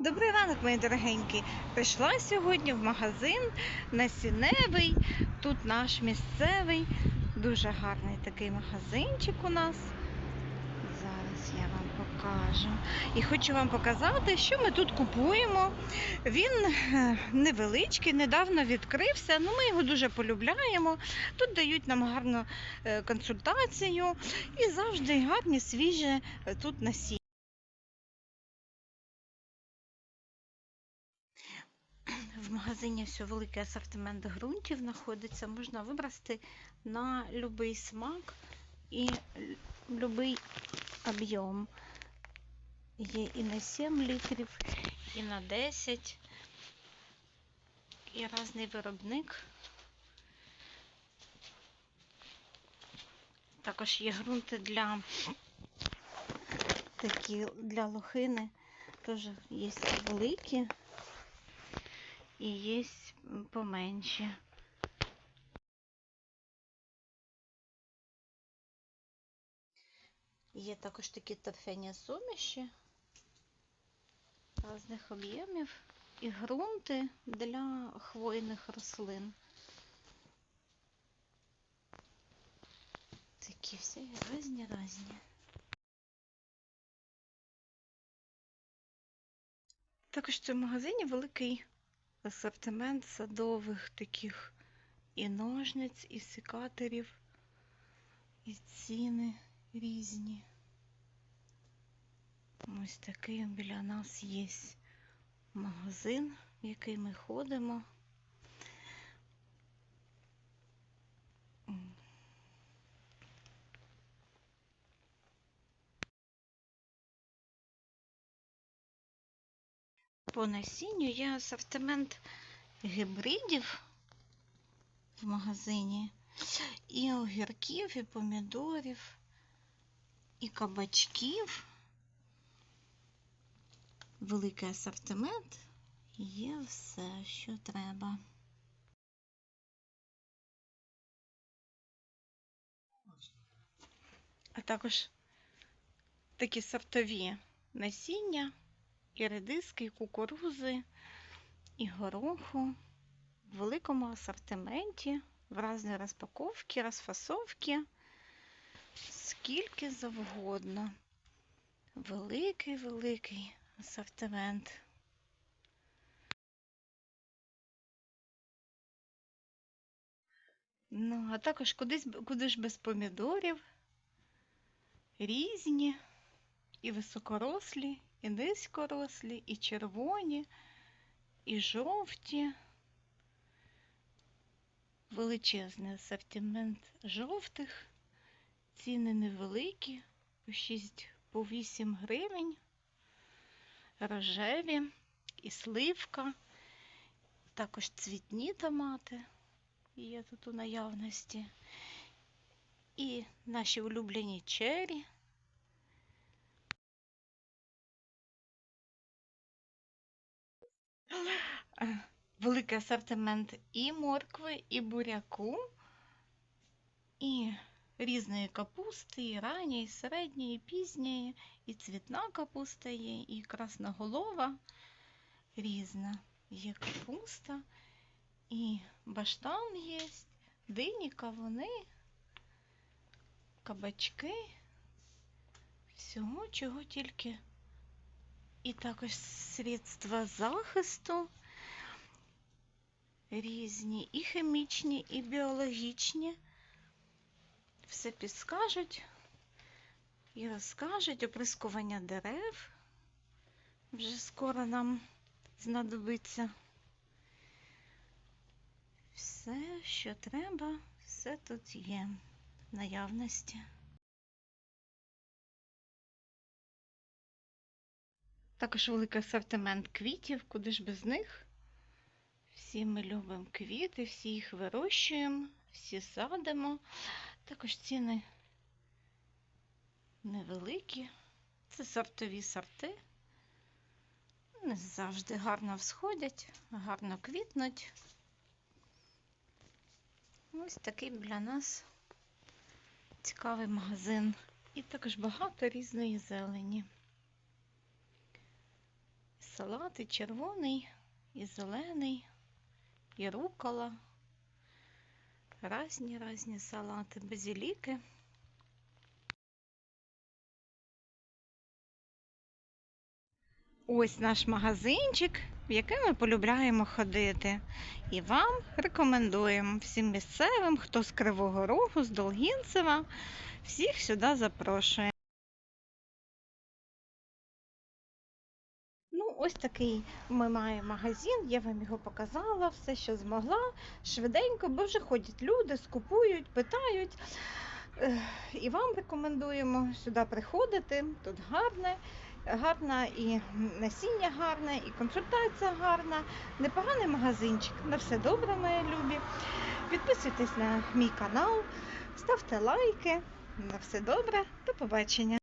Добрий ранок, мої дорогенькі. Прийшла сьогодні в магазин насінневий. Тут наш місцевий, дуже гарний такий магазинчик у нас. Зараз я вам покажу. І хочу вам показати, що ми тут купуємо. Він е, невеличкий, недавно відкрився. Ну, ми його дуже полюбляємо. Тут дають нам гарну е, консультацію і завжди гарні, свіжі е, тут насіння. В магазині все великий асортимент ґрунтів знаходиться. Можна вибрати на будь-який смак і будь-який об'єм. Є і на 7 літрів, і на 10, і різний виробник. Також є ґрунти для такі для лохини. Теж є великі і є поменші. Є також такі торфяні суміші різних об'ємів і ґрунти для хвойних рослин. Такі всі різні різні. Також в цьому магазині великий асортимент садових таких і ножниць, і секаторів, і ціни різні. Ось такий біля нас є магазин, в який ми ходимо. По насінню є асортимент гібридів в магазині. І огірків, і помідорів, і кабачків. Великий асортимент. Є все, що треба. А також такі сортові насіння, і редиски, і кукурузи, і гороху в великому асортименті, в різні розпаковки, розфасовки, скільки завгодно. Великий, великий асортимент. Ну, а також кудись, куди ж без помідорів, різні, і високорослі, і низькорослі, і червоні, і жовті. Величезний асортимент жовтих, ціни невеликі, по 6 по 8 гривень, рожеві і сливка, також цвітні томати є тут у наявності. І наші улюблені чері. Великий асортимент і моркви, і буряку, і різної капусти, і ранньої, і середньої, і пізньої, і цвітна капуста є, і красноголова різна. Є капуста, і баштан є, дині, кавуни, кабачки, всього, чого тільки. І також средства захисту різні, і хімічні, і біологічні. Все підскажуть і розкажуть оприскування дерев. Вже скоро нам знадобиться. Все, що треба, все тут є в наявності. Також великий асортимент квітів, куди ж без них. Всі ми любимо квіти, всі їх вирощуємо, всі садимо. Також ціни невеликі. Це сортові сорти. Не завжди гарно всходять, гарно квітнуть. Ось такий для нас цікавий магазин. І також багато різної зелені. Салат і червоний, і зелений, і рукола. Разні разні салати, базіліки. Ось наш магазинчик, в який ми полюбляємо ходити. І вам рекомендуємо всім місцевим, хто з Кривого Рогу, з Долгінцева, всіх сюди запрошуємо. Ось такий ми маємо магазин, я вам його показала, все, що змогла, швиденько, бо вже ходять люди, скупують, питають. І вам рекомендуємо сюди приходити. Тут гарне, гарна і насіння гарне, і консультація гарна, непоганий магазинчик. На все добре, мої любі. Підписуйтесь на мій канал, ставте лайки. На все добре, до побачення.